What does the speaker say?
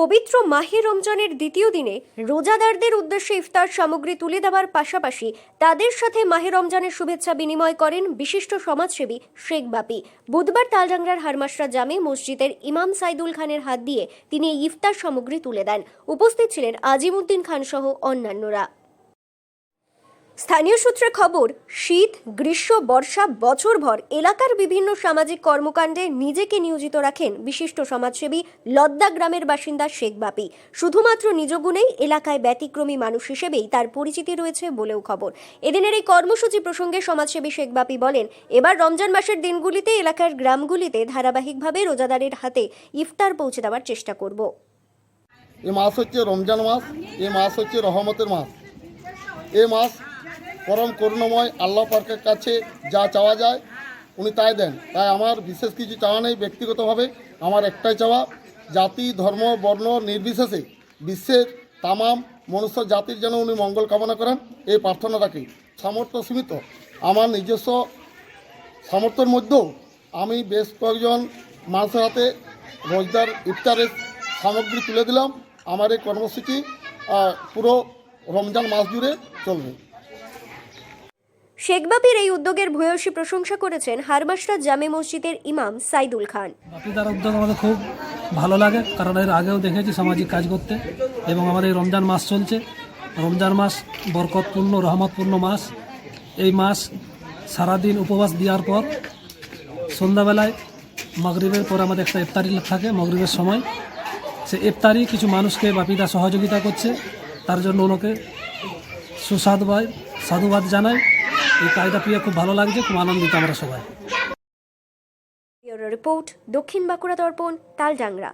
পবিত্র মাহে রমজানের দ্বিতীয় দিনে রোজাদারদের উদ্দেশ্যে ইফতার সামগ্রী তুলে দেওয়ার পাশাপাশি তাদের সাথে মাহে রমজানের শুভেচ্ছা বিনিময় করেন বিশিষ্ট সমাজসেবী শেখ বাপি। বুধবার তালডাংরার হারমাসরা জামে মসজিদের ইমাম সাইদুল খানের হাত দিয়ে তিনি ইফতার সামগ্রী তুলে দেন। উপস্থিত ছিলেন আজিমুদ্দিন খান সহ অন্যান্যরা। স্থানীয় সূত্রে খবর, শীত, গ্রীষ্ম, বর্ষা, বছরভর এলাকার বিভিন্ন সামাজিক কর্মকাণ্ডে নিজেকে নিয়োজিত রাখেন বিশিষ্ট সমাজসেবী লদ্দা গ্রামের বাসিন্দা শেখ বাপি। শুধুমাত্র নিজ গুণেই এলাকায় ব্যতিক্রমী মানুষ হিসেবেই তার পরিচিতি রয়েছে বলেও খবর। এদিনের এই কর্মসূচি প্রসঙ্গে সমাজসেবী শেখ বাপি বলেন, এবার রমজান মাসের দিনগুলিতে এলাকার গ্রামগুলিতে ধারাবাহিকভাবে রোজাদারের হাতে ইফতার পৌঁছে দেওয়ার চেষ্টা করব। এ মাস হচ্ছে রমজান মাস, এ মাস হচ্ছে রহমতের মাস। এ মাস পরম করুণাময় আল্লাহ পার্কের কাছে যা চাওয়া যায়, উনি তাই দেন। তাই আমার বিশেষ কিছু চাওয়া নেই, ব্যক্তিগতভাবে। আমার একটাই চাওয়া, জাতি, ধর্ম, বর্ণ নির্বিশেষে বিশ্বের তামাম মনুষ্য জাতির যেন উনি মঙ্গল কামনা করেন, এই প্রার্থনা রাখি। সামর্থ্য সীমিত। আমার নিজস্ব সামর্থ্যের মধ্যেও আমি বেশ কয়েকজন মানুষের হাতে রোজদার ইফতারের সামগ্রী তুলে দিলাম। আমার এই কর্মসূচি পুরো রমজান মাস জুড়ে চলবে। শেখ বাপির এই উদ্যোগের ভূয়সী প্রশংসা করেছেন হারমাসরা জামে মসজিদের ইমাম সাইদুল খান। বাপিদার উদ্যোগ আমাদের খুব ভালো লাগে, কারণ এর আগেও দেখেছি সামাজিক কাজ করতে এবং আমাদের এই রমজান মাস চলছে। রমজান মাস বরকতপূর্ণ, রহমতপূর্ণ মাস। এই মাস সারাদিন উপবাস দেওয়ার পর সন্ধ্যাবেলায় মগরিবের পর আমাদের একটা ইফতারি থাকে, মগরিবের সময়। সে ইফতারি কিছু মানুষকে বাপিদা সহযোগিতা করছে, তার জন্য ওনাকে সুস্বাদুবাদ সাধুবাদ জানাই। এই কাজটা পেয়ে খুব ভালো লাগছে, খুব আনন্দিত আমরা সবাই। রিপোর্ট, দক্ষিণ বাঁকুড়া দর্পণ, তালডাংরা।